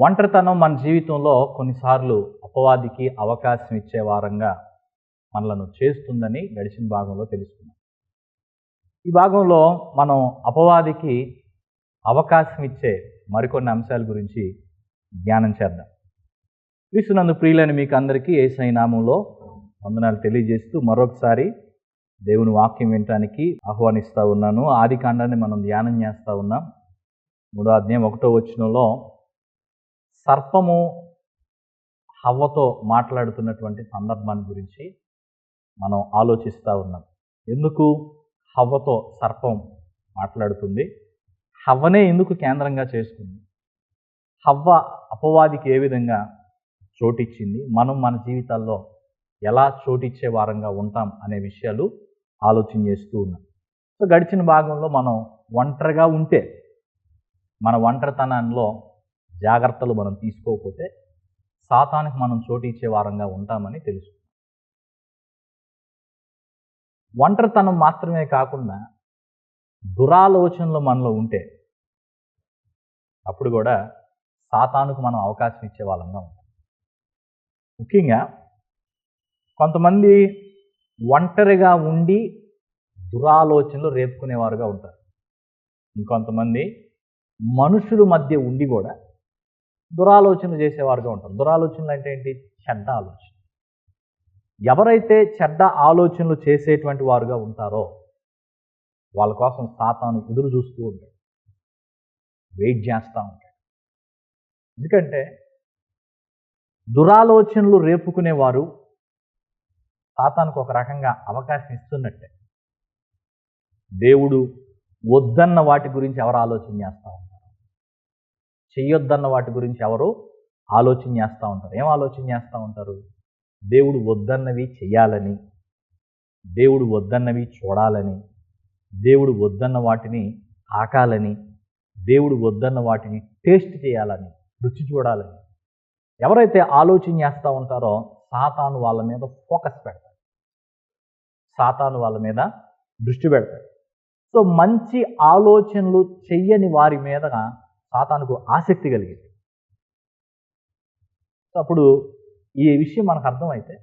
ఒంటరితనం మన జీవితంలో కొన్నిసార్లు అపవాదికి అవకాశం ఇచ్చే వారంగా మనలను చేస్తుందని గడిచిన భాగంలో తెలుసుకున్నాం. ఈ భాగంలో మనం అపవాదికి అవకాశం ఇచ్చే మరికొన్ని అంశాల గురించి ధ్యానం చేద్దాం. క్రీస్తునందు ప్రియులని మీకు అందరికీ ఏసై నామంలో వందనాలు తెలియజేస్తూ మరొకసారి దేవుని వాక్యం వినటానికి ఆహ్వానిస్తూ ఉన్నాను. ఆది కాండాన్ని మనం ధ్యానం చేస్తూ ఉన్నాం. మూడో అధ్యాయం ఒకటో వచ్చినలో సర్పము హవ్వతో మాట్లాడుతున్నటువంటి సందర్భాన్ని గురించి మనం ఆలోచిస్తూ ఉన్నాం. ఎందుకు హవ్వతో సర్పం మాట్లాడుతుంది? హవ్వనే ఎందుకు కేంద్రంగా చేసుకుంది? హవ్వ అపవాదికి ఏ విధంగా చోటిచ్చింది? మనం మన జీవితాల్లో ఎలా చోటిచ్చే వారంగా ఉంటాం అనే విషయాలు ఆలోచన చేస్తూ ఉన్నాం. సో గడిచిన భాగంలో మనం ఒంటరిగా ఉంటే మన ఒంటరితనంలో జాగ్రత్తలు మనం తీసుకోకపోతే సాతానికి మనం చోటు ఇచ్చే వారంగా ఉంటామని తెలుసు. ఒంటరితనం మాత్రమే కాకుండా దురాలోచనలు మనలో ఉంటే అప్పుడు కూడా సాతానుకు మనం అవకాశం ఇచ్చే వాళ్ళంగా ఉంటాం. ముఖ్యంగా కొంతమంది ఒంటరిగా ఉండి దురాలోచనలు రేపుకునేవారుగా ఉంటారు. ఇంకొంతమంది మనుషుల మధ్య ఉండి కూడా దురాలోచనలు చేసేవారుగా ఉంటారు. దురాలోచనలు అంటే ఏంటి? చెడ్డ ఆలోచన ఎవరైతే చెడ్డ ఆలోచనలు చేసేటువంటి వారుగా ఉంటారో వాళ్ళ కోసం సాతాను ఎదురు చూస్తూ ఉంటాడు. వెయిట్ చేస్తూ ఉంటాడు. ఎందుకంటే దురాలోచనలు రేపుకునేవారు సాతానికి ఒక రకంగా అవకాశం ఇస్తున్నట్టే. దేవుడు వద్దన్న వాటి గురించి ఎవరు ఆలోచన చేస్తూ ఉంటారు? చెయ్యొద్దన్న వాటి గురించి ఎవరు ఆలోచన చేస్తూ ఉంటారు. ఏం ఆలోచన చేస్తూ ఉంటారు? దేవుడు వద్దన్నవి చెయ్యాలని దేవుడు వద్దన్నవి చూడాలని దేవుడు వద్దన్న వాటిని ఆకాలని దేవుడు వద్దన్న వాటిని టేస్ట్ చేయాలని రుచి చూడాలని ఎవరైతే ఆలోచన చేస్తూ ఉంటారో సాతాను వాళ్ళ మీద ఫోకస్ పెడతాడు సాతాను వాళ్ళ మీద దృష్టి పెడతాడు సో మంచి ఆలోచనలు చెయ్యని వారి మీద సాతానుకు ఆసక్తి కలిగింది. సో అప్పుడు ఈ విషయం మనకు అర్థమైతే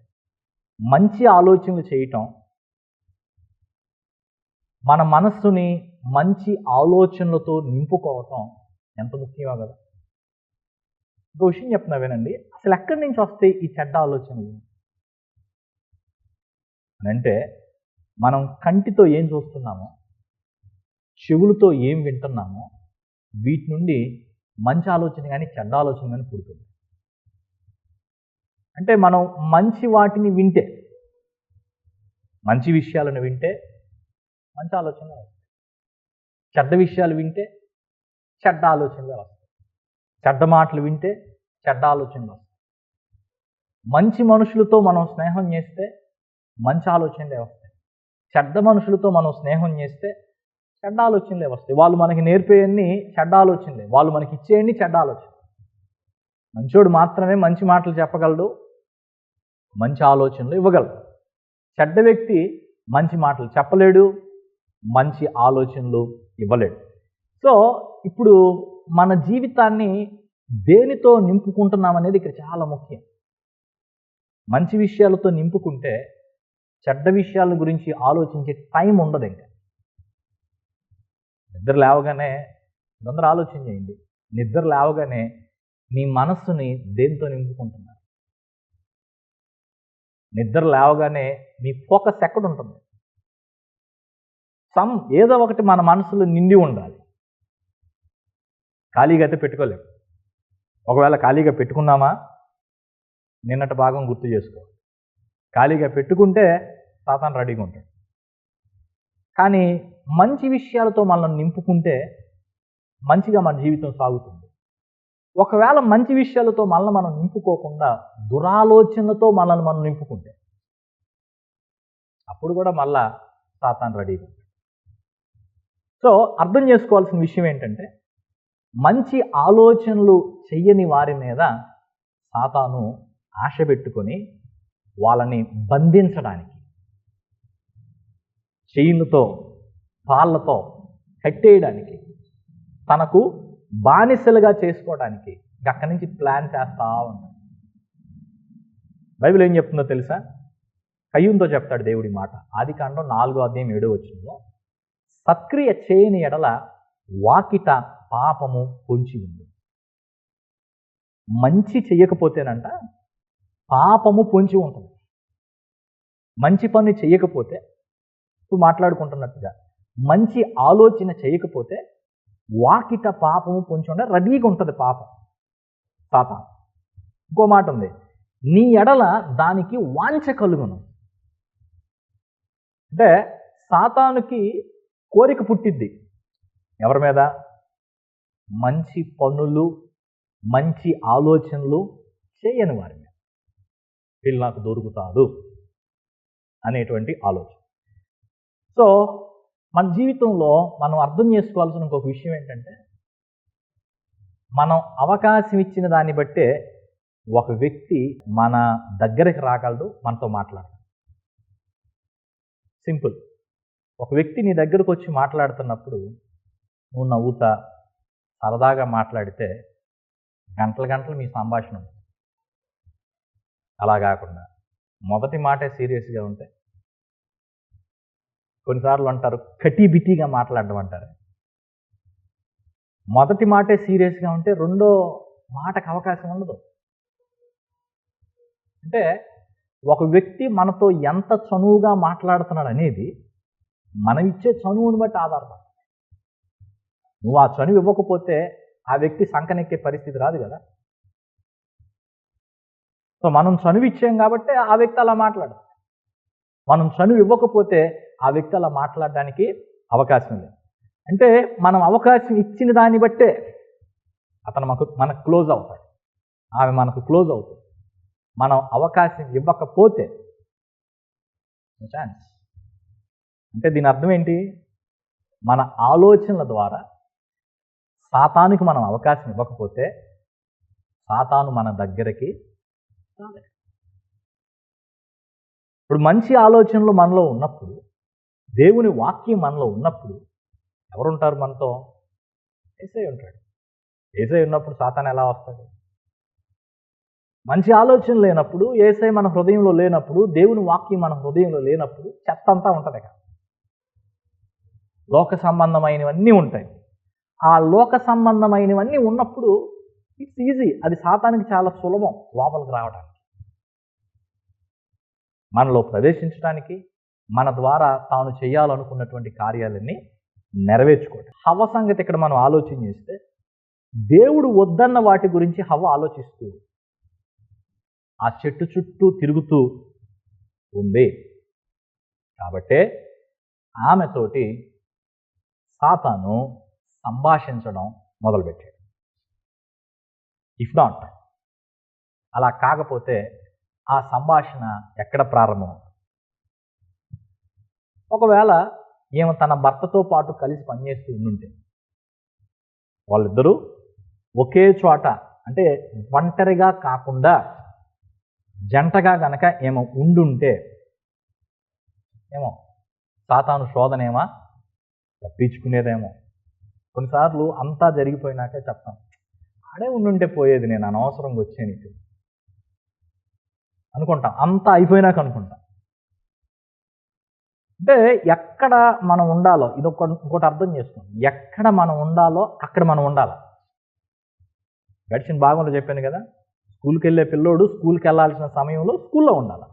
మంచి ఆలోచనలు చేయటం మన మనస్సుని మంచి ఆలోచనలతో నింపుకోవటం ఎంత ముఖ్యమో కదా. ఇంకో విషయం చెప్తున్నా వినండి. అసలు ఎక్కడి నుంచి వస్తాయి ఈ చెడ్డ ఆలోచనలు? అంటే మనం కంటితో ఏం చూస్తున్నామో చెవులతో ఏం వింటున్నామో వీటి నుండి మంచి ఆలోచన కానీ చెడ్డ ఆలోచన కానీ పుడుతుంది. అంటే మనం మంచి వాటిని వింటే మంచి విషయాలను వింటే మంచి ఆలోచనలు వస్తాయి. చెడ్డ విషయాలు వింటే చెడ్డ ఆలోచనలే వస్తాయి. చెడ్డ మాటలు వింటే చెడ్డ ఆలోచనలు వస్తాయి. మంచి మనుషులతో మనం స్నేహం చేస్తే మంచి ఆలోచనలే వస్తాయి. చెడ్డ మనుషులతో మనం స్నేహం చేస్తే చెడ్డాలోచనలే వస్తాయి. వాళ్ళు మనకి నేర్పేయన్ని చెడ్డాలోచనలే. వాళ్ళు మనకి ఇచ్చేయండి చెడ్డాలోచన మంచోడు మాత్రమే మంచి మాటలు చెప్పగలడు మంచి ఆలోచనలు ఇవ్వగలడు. చెడ్డ వ్యక్తి మంచి మాటలు చెప్పలేడు మంచి ఆలోచనలు ఇవ్వలేడు. సో ఇప్పుడు మన జీవితాన్ని దేనితో నింపుకుంటున్నాం అనేది ఇక్కడ చాలా ముఖ్యం. మంచి విషయాలతో నింపుకుంటే చెడ్డ విషయాల గురించి ఆలోచించే టైం ఉండదు ఇంకా. నిద్ర లేవగానే తొందర ఆలోచన చేయండి. నిద్ర లేవగానే నీ మనస్సుని దేంతో నింపుకుంటున్నారు? నిద్ర లేవగానే మీ ఫోకస్ ఎక్కడ ఉంటుంది? సమ్ ఏదో ఒకటి మన మనసులో నిండి ఉండాలి. ఖాళీగా అయితే పెట్టుకోలేము ఒకవేళ ఖాళీగా పెట్టుకున్నామా? నిన్నటి భాగం గుర్తు చేసుకో ఖాళీగా పెట్టుకుంటే సాతాన్ రెడీగా ఉంటాడు. కానీ మంచి విషయాలతో మనల్ని నింపుకుంటే మంచిగా మన జీవితం సాగుతుంది. ఒకవేళ మంచి విషయాలతో మనల్ని మనం నింపుకోకుండా దురాలోచనలతో మనల్ని మనం నింపుకుంటే అప్పుడు కూడా మళ్ళా సాతాన్ రెడీ సో అర్థం చేసుకోవాల్సిన విషయం ఏంటంటే మంచి ఆలోచనలు చెయ్యని వారి మీద సాతాను ఆశ పెట్టుకొని వాళ్ళని బంధించడానికి చెయ్యిలతో పాళ్ళతో కట్టేయడానికి తనకు బానిసలుగా చేసుకోవడానికి అక్కడి నుంచి ప్లాన్ చేస్తా ఉంటాడు. బైబిల్ ఏం చెప్తుందో తెలుసా? కయ్యంతో చెప్తాడు దేవుడి మాట. ఆది కాండం నాలుగో అధ్యాయం ఏడో వచ్చిందో సక్రియ చేయని ఎడల వాకిట పాపము పొంచి ఉంది మంచి చెయ్యకపోతేనంట పాపము పొంచి ఉంటుంది. మంచి పని చెయ్యకపోతే ఇప్పుడు మాట్లాడుకుంటున్నట్టుగా. మంచి ఆలోచన చేయకపోతే వాకిట పాపము పొంచి రెడీగా ఉంటుంది పాపం. పాప ఇంకో మాట ఉంది. నీ ఎడల దానికి వాంఛ కలుగును. అంటే సాతానుకి కోరిక పుట్టిద్ది. ఎవరి మీద? మంచి పనులు మంచి ఆలోచనలు చేయని వారి మీద. వీళ్ళు నాకు దొరుకుతారు అనేటువంటి ఆలోచన. సో మన జీవితంలో మనం అర్థం చేసుకోవాల్సిన ఇంకొక విషయం ఏంటంటే మనం అవకాశం ఇచ్చిన దాన్ని బట్టే ఒక వ్యక్తి మన దగ్గరికి రాగలడు మనతో మాట్లాడతాడు సింపుల్. ఒక వ్యక్తి నీ దగ్గరకు వచ్చి మాట్లాడుతున్నప్పుడు నువ్వు నవ్వుతా సరదాగా మాట్లాడితే గంటల గంటలు మీ సంభాషణ అలా కాకుండా మొదటి మాటే సీరియస్గా ఉంటే కొన్నిసార్లు అంటారు కటిబిటిగా మాట్లాడడం అంటారు. మొదటి మాటే సీరియస్గా ఉంటే రెండో మాటకు అవకాశం ఉండదు. అంటే ఒక వ్యక్తి మనతో ఎంత చనువుగా మాట్లాడుతున్నాడు అనేది మనం ఇచ్చే చనువుని బట్టి ఆధారపడ నువ్వు ఆ చనువు ఇవ్వకపోతే ఆ వ్యక్తి సంకనెక్కే పరిస్థితి రాదు కదా. సో మనం చనువు ఇచ్చాం కాబట్టి ఆ వ్యక్తి అలా మాట్లాడు మనం చనువు ఇవ్వకపోతే ఆ వ్యక్తి అలా మాట్లాడడానికి అవకాశం లేదు అంటే మనం అవకాశం ఇచ్చిన దాన్ని బట్టే అతను మనకు మనకు క్లోజ్ అవుతాడు. ఆమె మనకు క్లోజ్ అవుతుంది. మనం అవకాశం ఇవ్వకపోతే ఛాన్స్ అంటే దీని అర్థం ఏంటి? మన ఆలోచనల ద్వారా సాతానికి మనం అవకాశం ఇవ్వకపోతే సాతాను మన దగ్గరికి రాలేదు. ఇప్పుడు మంచి ఆలోచనలు మనలో ఉన్నప్పుడు దేవుని వాక్యం మనలో ఉన్నప్పుడు ఎవరుంటారు మనతో? ఏసై ఉంటాడు. ఏసై ఉన్నప్పుడు సాతాన్ ఎలా వస్తాడు? మంచి ఆలోచన లేనప్పుడు ఏసై మన హృదయంలో లేనప్పుడు దేవుని వాక్యం మన హృదయంలో లేనప్పుడు చెత్త అంతా ఉంటుంది కదా. లోక సంబంధమైనవన్నీ ఉంటాయి. ఆ లోక సంబంధమైనవన్నీ ఉన్నప్పుడు ఇట్స్ ఈజీ అది సాతానికి చాలా సులభం లోపలికి రావడానికి మనలో ప్రవేశించడానికి మన ద్వారా తాను చేయాలనుకున్నటువంటి కార్యాలన్నీ నెరవేర్చుకోవటం. హవ సంగతి ఇక్కడ మనం ఆలోచన చేస్తే దేవుడు వద్దన్న వాటి గురించి హవ ఆలోచిస్తూ ఆ చెట్టు చుట్టూ తిరుగుతూ ఉంది. కాబట్టే ఆమెతోటి సాతాను సంభాషించడం మొదలుపెట్టాడు. ఇఫ్ నాట్ అలా కాకపోతే ఆ సంభాషణ ఎక్కడ ప్రారంభం ఒకవేళ ఈమె తన భర్తతో పాటు కలిసి పనిచేస్తూ ఉండుంటే వాళ్ళిద్దరూ ఒకే చోట అంటే ఒంటరిగా కాకుండా జంటగా గనక ఏమో ఉండుంటే ఏమో సాతాను శోధనేమా తప్పించుకునేదేమో. కొన్నిసార్లు అంతా జరిగిపోయినాకే చెప్తాం ఆడే ఉండుంటే పోయేది నేను అనవసరంగా వచ్చే నీకు అనుకుంటాం అంతా అయిపోయినాక అనుకుంటాం. అంటే ఎక్కడ మనం ఉండాలో ఇది ఒకటి ఇంకోటి అర్థం చేసుకోండి. ఎక్కడ మనం ఉండాలో అక్కడ మనం ఉండాలి. గడిచిన భాగంలో చెప్పాను కదా స్కూల్కి వెళ్ళే పిల్లోడు స్కూల్కి వెళ్ళాల్సిన సమయంలో స్కూల్లో ఉండాలి.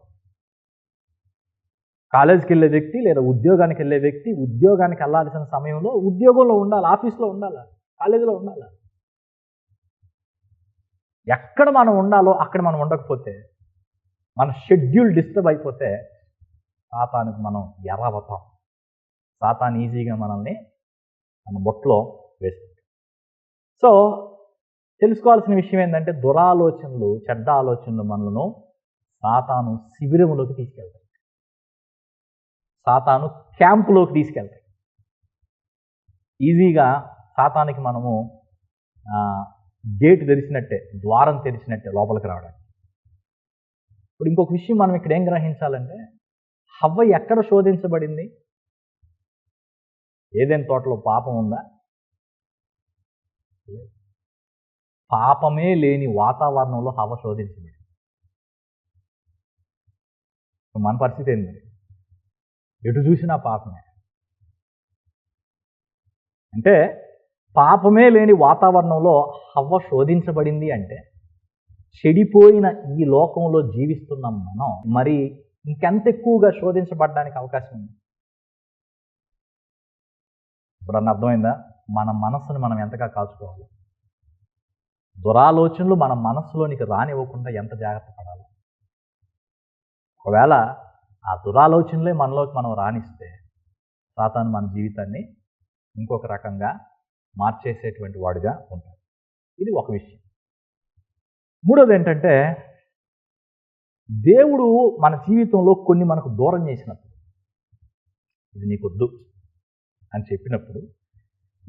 కాలేజీకి వెళ్ళే వ్యక్తి లేదా ఉద్యోగానికి వెళ్ళే వ్యక్తి ఉద్యోగానికి వెళ్ళాల్సిన సమయంలో ఉద్యోగంలో ఉండాలి ఆఫీస్లో ఉండాలి కాలేజీలో ఉండాలి. ఎక్కడ మనం ఉండాలో అక్కడ మనం ఉండకపోతే మన షెడ్యూల్ డిస్టర్బ్ అయిపోతే సాతానికి మనం ఎర్రవతాం సాతాన్ ఈజీగా మనల్ని మన బొట్లో వేసుకుంటాం సో తెలుసుకోవాల్సిన విషయం ఏంటంటే దురాలోచనలు చెడ్డ ఆలోచనలు మనలను సాతాను శిబిరంలోకి తీసుకెళ్తాయి. సాతాను క్యాంపులోకి తీసుకెళ్తాయి. ఈజీగా సాతానికి మనము గేట్ తెరిచినట్టే ద్వారం తెరిచినట్టే లోపలికి రావడానికి. ఇప్పుడు ఇంకొక విషయం మనం ఇక్కడ ఏం గ్రహించాలంటే హవ్వ ఎక్కడ శోధించబడింది? ఏదైనా తోటలో పాపం ఉందా? పాపమే లేని వాతావరణంలో హవ శోధించబడింది. మన పరిస్థితి ఏంది ఎటు చూసినా పాపమే. అంటే పాపమే లేని వాతావరణంలో హవ్వ శోధించబడింది అంటే చెడిపోయిన ఈ లోకంలో జీవిస్తున్న మనం మరి ఇంకెంత ఎక్కువగా శోధించబడడానికి అవకాశం ఉంది? ఇప్పుడన్నా అర్థమైందా? మన మనస్సును మనం ఎంతగా కాల్చుకోవాలి? దురాలోచనలు మన మనస్సులోనికి రానివ్వకుండా ఎంత జాగ్రత్త పడాలి? ఒకవేళ ఆ దురాలోచనలే మనలోకి మనం రాణిస్తే సాతాను మన జీవితాన్ని ఇంకొక రకంగా మార్చేసేటువంటి వాడుగా ఉంటాడు. ఇది ఒక విషయం. మూడోది ఏంటంటే దేవుడు మన జీవితంలో కొన్ని మనకు దూరం చేసినప్పుడు ఇది నీకొద్దు అని చెప్పినప్పుడు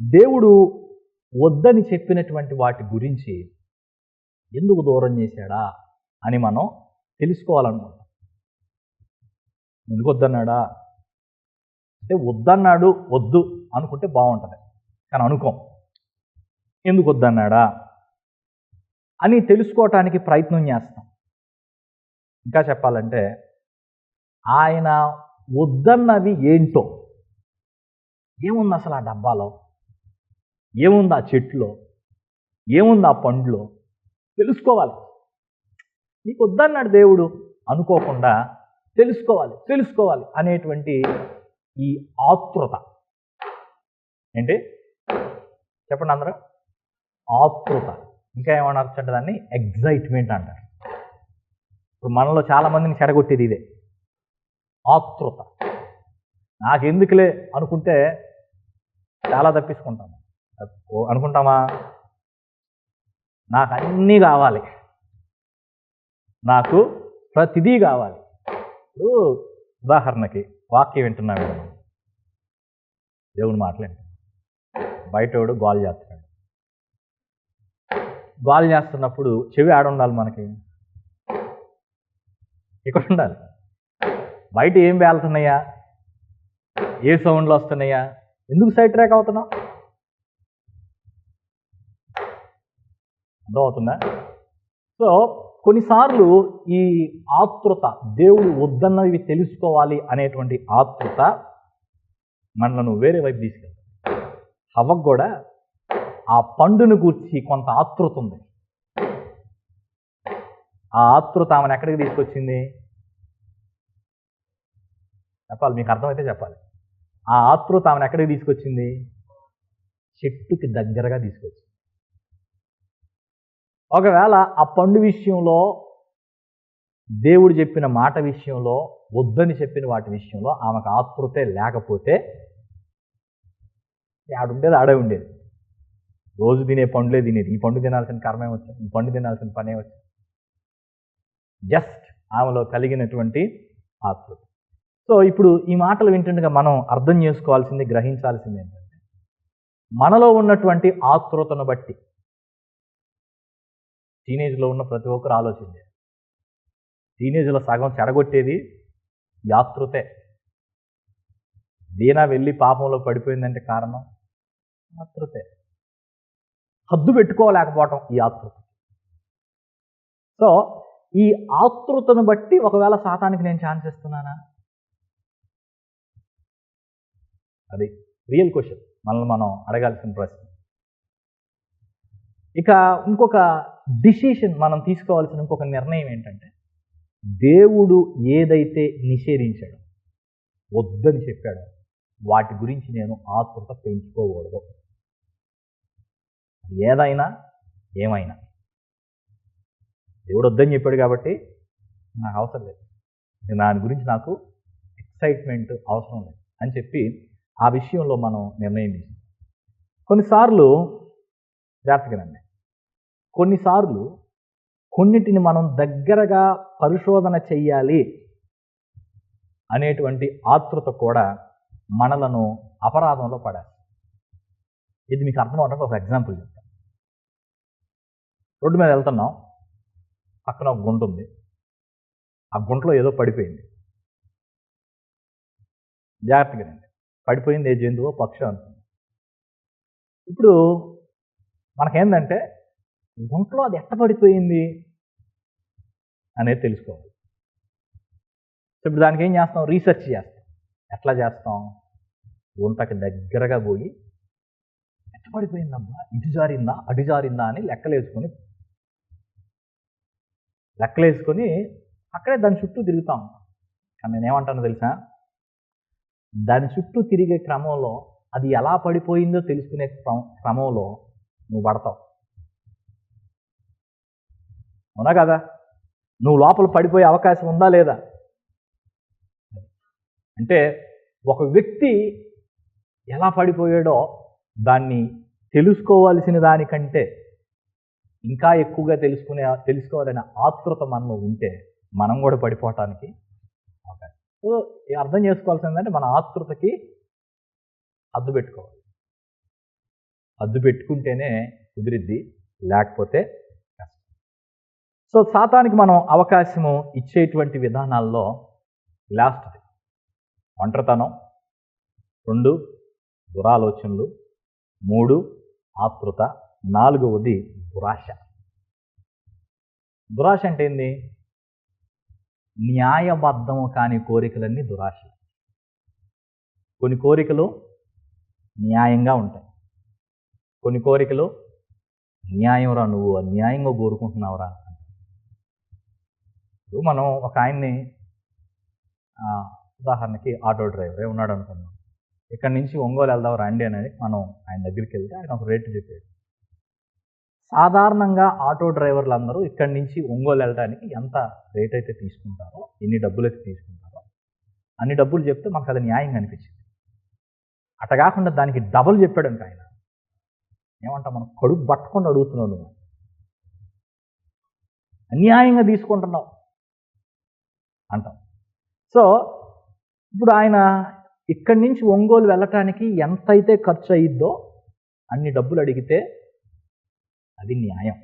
దేవుడు వద్దని చెప్పినటువంటి వాటి గురించి ఎందుకు దూరం చేశాడా అని మనం తెలుసుకోవాలనుకుంటాం. ఎందుకు వద్దన్నాడా? అంటే వద్దన్నాడు వద్దు అనుకుంటే బాగుంటుంది. కానీ అనుకోం. ఎందుకు వద్దన్నాడా? అని తెలుసుకోవటానికి ప్రయత్నం చేస్తాం. ఇంకా చెప్పాలంటే ఆయన వద్దన్నవి ఏంటో? ఏముంది అసలు ఆ డబ్బాలో? ఏముంది ఆ చెట్లో ఏముంది ఆ పండ్లో? తెలుసుకోవాలి. నీకు వద్దన్నాడు దేవుడు అనుకోకుండా తెలుసుకోవాలి తెలుసుకోవాలి అనేటువంటి ఈ ఆతృత ఏంటి? చెప్పండి అందరూ. ఆతృత ఇంకా ఏమన్నారు అంటే దాన్ని? ఎగ్జైట్మెంట్ అంటారు. ఇప్పుడు మనలో చాలా మందిని చెడగొట్టేది ఇదే. ఆతృత. నాకెందుకులే అనుకుంటే చాలా తప్పించుకుంటాము అనుకుంటామా? నాకు అన్నీ కావాలి. నాకు ప్రతిదీ కావాలి. ఇప్పుడు ఉదాహరణకి వాక్యం వింటున్నాడు దేవుని మాట్లాడు. బయటోడు గోల్ చేస్తున్నాడు. గోల్ చేస్తున్నప్పుడు చెవి ఆడుండాలి మనకి. ఇక్కడ ఉండాలి. బయట ఏం వేలుతున్నాయా ఏ సౌండ్లు వస్తున్నాయా? ఎందుకు సైడ్ ట్రాక్ అవుతున్నావు? అర్థమవుతుందా? సో కొన్నిసార్లు ఈ ఆతృత దేవుడు వద్దన్నవి తెలుసుకోవాలి అనేటువంటి ఆతృత మనలను వేరే వైపు తీసుకెళ్తాం హవ్వకు కూడా ఆ పండును గూర్చి కొంత ఆతృత ఉంది. ఆ ఆతృత ఆమెను ఎక్కడికి తీసుకొచ్చింది? చెప్పాలి మీకు అర్థమైతే చెప్పాలి. ఆ ఆతృత ఆమెను ఎక్కడికి తీసుకొచ్చింది? చెట్టుకి దగ్గరగా తీసుకొచ్చింది. ఒకవేళ ఆ పండు విషయంలో దేవుడు చెప్పిన మాట విషయంలో వద్దని చెప్పిన వాటి విషయంలో ఆమెకు ఆతృతే లేకపోతే ఆడుండేది ఆడే ఉండేది. రోజు తినే పండులే తినేది. ఈ పండు తినాల్సిన కర్మే వచ్చింది ఈ పండు తినాల్సిన పనే వచ్చింది జస్ట్ ఆమెలో కలిగినటువంటి ఆతృత సో ఇప్పుడు ఈ మాటలు వింటుండగా మనం అర్థం చేసుకోవాల్సింది గ్రహించాల్సింది ఏంటంటే మనలో ఉన్నటువంటి ఆతృతను బట్టి టీనేజ్లో ఉన్న ప్రతి ఒక్కరు ఆలోచించే టీనేజ్లో సగం చెడగొట్టేది యాతృతే దీనా వెళ్ళి పాపంలో పడిపోయిందంటే కారణం? ఆతృతే హద్దు పెట్టుకోలేకపోవటం ఈ ఆతృత సో ఈ ఆతృతను బట్టి ఒకవేళ శాతానికి నేను ఛాన్స్ ఇస్తున్నానా? అది రియల్ క్వశ్చన్ మనల్ని మనం అడగాల్సిన ప్రశ్న. ఇక ఇంకొక డిసిషన్ మనం తీసుకోవాల్సిన ఇంకొక నిర్ణయం ఏంటంటే దేవుడు ఏదైతే నిషేధించాడో వద్దని చెప్పాడో వాటి గురించి నేను ఆతృత పెంచుకోకూడదు. ఏదైనా ఏమైనా. దేవుడు వద్దని చెప్పాడు కాబట్టి నాకు అవసరం లేదు. దాని గురించి నాకు ఎక్సైట్మెంట్ అవసరం లేదు అని చెప్పి ఆ విషయంలో మనం నిర్ణయం తీసుకుంటాం కొన్నిసార్లు జాగ్రత్తగానండి కొన్నిసార్లు కొన్నిటిని మనం దగ్గరగా పరిశోధన చెయ్యాలి అనేటువంటి ఆతృత కూడా మనలను అపరాధంలో పడాలి ఇది మీకు అర్థం అవడానికి ఒక ఎగ్జాంపుల్ చెప్తాను. రోడ్డు మీద వెళ్తున్నాం. పక్కన ఒక గుంట ఉంది. ఆ గుంటలో ఏదో పడిపోయింది. జాగ్రత్తగా రండి పడిపోయింది ఏ జంతువో పక్షి అనుకుంది ఇప్పుడు మనకేందంటే గుంటలో అది ఎట్ట పడిపోయింది అనేది తెలుసుకోవాలి. సో ఇప్పుడు దానికి ఏం చేస్తాం? రీసెర్చ్ చేస్తాం. ఎట్లా చేస్తాం? గుంటకి దగ్గరగా పోయి ఎట్ట పడిపోయిందమ్మా ఇటు జారిందా? అటు జారిందా? అని లెక్కలేసుకొని లెక్కలేసుకొని అక్కడే దాని చుట్టూ తిరుగుతాం. కానీ నేనేమంటానో తెలుసా? దాని చుట్టూ తిరిగే క్రమంలో అది ఎలా పడిపోయిందో తెలుసుకునే క్రమంలో నువ్వు పడతావు. అవునా కదా? నువ్వు లోపల పడిపోయే అవకాశం ఉందా లేదా? అంటే ఒక వ్యక్తి ఎలా పడిపోయాడో దాన్ని తెలుసుకోవాల్సిన దానికంటే ఇంకా ఎక్కువగా తెలుసుకునే తెలుసుకోవాలనే ఆతృత మనలో ఉంటే మనం కూడా పడిపోవటానికి అవకాశం. సో అర్థం చేసుకోవాల్సిందంటే మన ఆతృతకి అద్దు పెట్టుకోవాలి. అద్దు పెట్టుకుంటేనే కుదిరిద్ది లేకపోతే కష్టం. సో సాతానికి మనం అవకాశము ఇచ్చేటువంటి విధానాల్లో లాస్ట్ది ఒంటరితనం రెండు దురాలోచనలు మూడు ఆతృత నాలుగవది దురాశ. దురాశ అంటే ఏంది? న్యాయబద్ధము కాని కోరికలన్నీ దురాశ. కొన్ని కోరికలు న్యాయంగా ఉంటాయి. కొన్ని కోరికలు న్యాయంరా నువ్వు అన్యాయంగా కోరుకుంటున్నావురా ఇప్పుడు మనం ఒక ఆయన్ని ఉదాహరణకి ఆటో డ్రైవరే ఉన్నాడు అనుకున్నాం ఇక్కడ నుంచి ఒంగోలు వెళ్దాం రండి అనేది మనం ఆయన దగ్గరికి వెళ్తే ఆయన ఒక రేటు చెప్పాడు. సాధారణంగా ఆటో డ్రైవర్లు అందరూ ఇక్కడి నుంచి ఒంగోలు వెళ్ళడానికి ఎంత రేట్ అయితే తీసుకుంటారో ఎన్ని డబ్బులు అయితే తీసుకుంటారో అన్ని డబ్బులు చెప్తే మాకు అది న్యాయంగా అనిపించింది అట్ట కాకుండా దానికి డబుల్ చెప్పాడంట ఆయన. ఏమంటా మనం? కడుపు పట్టుకొని అడుగుతున్నావు నువ్వు. అన్యాయంగా తీసుకుంటున్నావు అంటాం. సో ఇప్పుడు ఆయన ఇక్కడి నుంచి ఒంగోలు వెళ్ళటానికి ఎంత అయితే ఖర్చు అయ్యిద్దో అన్ని డబ్బులు అడిగితే అది న్యాయం.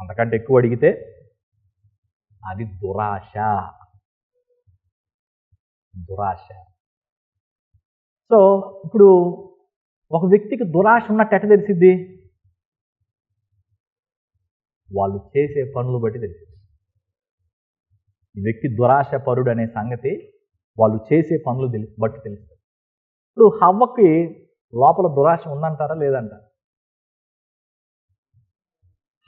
అంతకంటే ఎక్కువ అడిగితే అది దురాశ. దురాశ. సో ఇప్పుడు ఒక వ్యక్తికి దురాశ ఉన్నట్టు ఎట్ట తెలిసిద్ది? వాళ్ళు చేసే పనులు బట్టి తెలిసింది ఈ వ్యక్తి దురాశ పరుడు అనే సంగతి వాళ్ళు చేసే పనులు తెలి బట్టి తెలుస్తుంది. ఇప్పుడు హవ్వకి లోపల దురాశ ఉందంటారా లేదంటారా?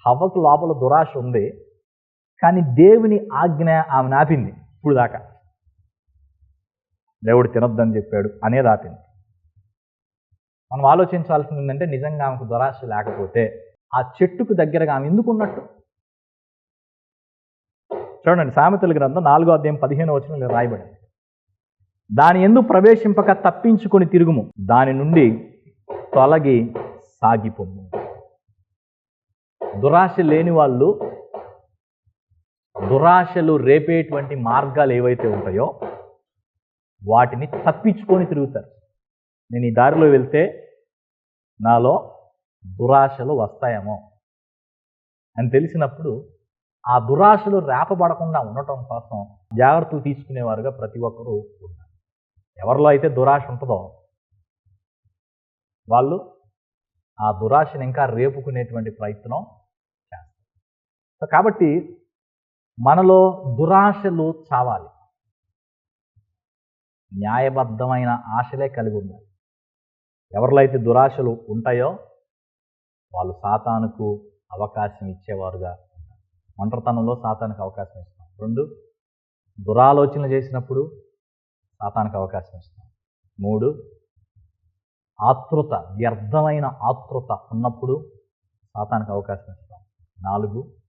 హవ్వకు లోపల దురాశ ఉంది. కానీ దేవుని ఆజ్ఞ ఆమె ఆపింది ఇప్పుడు దాకా. దేవుడు తినొద్దని చెప్పాడు అనేది ఆపింది మనం ఆలోచించాల్సింది ఏంటంటే నిజంగా ఆమెకు దురాశ లేకపోతే ఆ చెట్టుకు దగ్గరగా ఆమె ఎందుకు ఉన్నట్టు? చూడండి సామెతల గ్రంథం నాలుగో అధ్యాయం పదిహేను వచ్చిన రాయబడింది. దాని ఎందు ప్రవేశింపక తప్పించుకొని తిరుగుము. దాని నుండి తొలగి సాగిపోము దురాశ లేని వాళ్ళు దురాశలు రేపేటువంటి మార్గాలు ఏవైతే ఉంటాయో వాటిని తప్పించుకొని తిరుగుతారు. నేను ఈ దారిలో వెళ్తే నాలో దురాశలు వస్తాయేమో అని తెలిసినప్పుడు ఆ దురాశలు రేపబడకుండా ఉండటం కోసం జాగ్రత్తలు తీసుకునేవారుగా ప్రతి ఒక్కరూ ఉన్నారు ఎవరిలో అయితే దురాశ ఉంటుందో వాళ్ళు ఆ దురాశను ఇంకా రేపుకునేటువంటి ప్రయత్నం సో కాబట్టి మనలో దురాశలు చావాలి. న్యాయబద్ధమైన ఆశలే కలిగి ఉండాలి. ఎవరిలో అయితే దురాశలు ఉంటాయో వాళ్ళు సాతానుకు అవకాశం ఇచ్చేవారుగా ఉంటారు ఒంటరితనంలో సాతానికి అవకాశం ఇస్తాం. రెండు దురాలోచనలు చేసినప్పుడు సాతానికి అవకాశం ఇస్తాం. మూడు ఆతృత వ్యర్థమైన ఆతృత ఉన్నప్పుడు సాతానికి అవకాశం ఇస్తాం. నాలుగు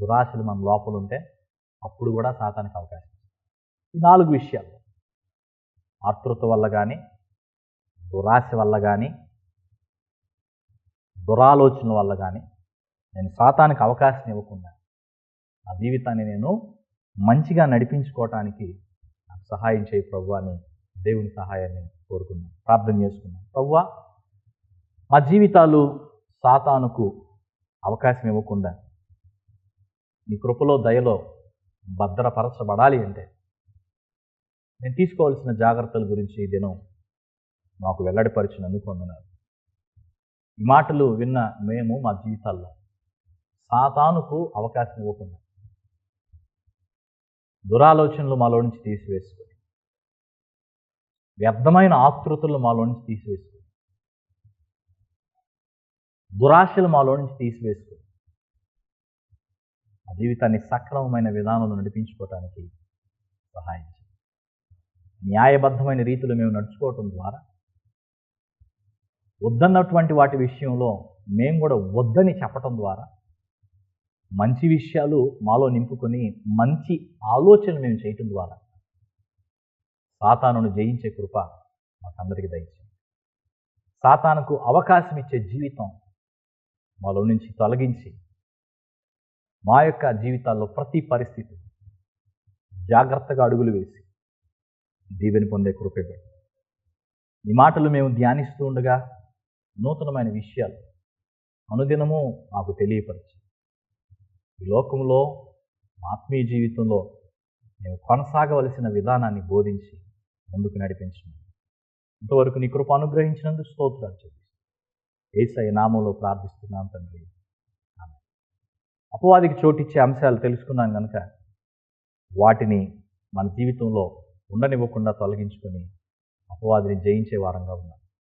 దురాశలు మన లోపల ఉంటే అప్పుడు కూడా సాతానికి అవకాశం ఈ నాలుగు విషయాలు. ఆతృత వల్ల కానీ దురాశ వల్ల కానీ దురాలోచన వల్ల కానీ నేను సాతానికి అవకాశం ఇవ్వకుండా ఆ జీవితాన్ని నేను మంచిగా నడిపించుకోవటానికి నాకు సహాయం చేయి ప్రభు అని దేవుని సహాయాన్ని కోరుకున్నాను ప్రార్థన చేసుకున్నాను ప్రవ్వా మా జీవితాలు సాతానుకు అవకాశం ఇవ్వకుండా నీ కృపలో దయలో భద్రపరచబడాలి అంటే నేను తీసుకోవాల్సిన జాగ్రత్తల గురించి ఈ దినం మాకు వెల్లడిపరిచినందుకు వందనాలు. ఈ మాటలు విన్న మేము మా జీవితాల్లో సాతానుకు అవకాశం ఇవ్వకుండా దురాలోచనలు మాలో నుంచి తీసివేసుకొని వ్యర్థమైన ఆకృతులు మాలో నుంచి తీసివేసుకొని దురాశలు మాలో నుంచి తీసివేసుకొని ఆ జీవితాన్ని సక్రమమైన విధానంలో నడిపించుకోవటానికి సహాయం న్యాయబద్ధమైన రీతిలో మేము నడుచుకోవటం ద్వారా వద్దన్నటువంటి వాటి విషయంలో మేము కూడా వద్దని చెప్పటం ద్వారా మంచి విషయాలు మాలో నింపుకొని మంచి ఆలోచన మేము చేయటం ద్వారా సాతానును జయించే కృప మాకందరికీ దయచేయండి. సాతానుకు అవకాశం ఇచ్చే జీవితం మాలో నుంచి తొలగించి మా యొక్క జీవితాల్లో ప్రతి పరిస్థితి జాగ్రత్తగా అడుగులు వేసి దీవెని పొందే కృప ఈ మాటలు మేము ధ్యానిస్తూ ఉండగా నూతనమైన విషయాలు అనుదినము మాకు తెలియపరిచి ఈ లోకంలో మా ఆత్మీయ జీవితంలో మేము కొనసాగవలసిన విధానాన్ని బోధించి ముందుకు నడిపించమని ఇంతవరకు నీ కృప అనుగ్రహించినందుకు స్తోత్రాలు చెప్పి ఏసై నామంలో ప్రార్థిస్తున్నాను తండ్రి. అపవాదికి చోటిచ్చే అంశాలు తెలుసుకున్నాం కనుక వాటిని మన జీవితంలో ఉండనివ్వకుండా తొలగించుకొని అపవాదిని జయించే వారంగా ఉన్నాం.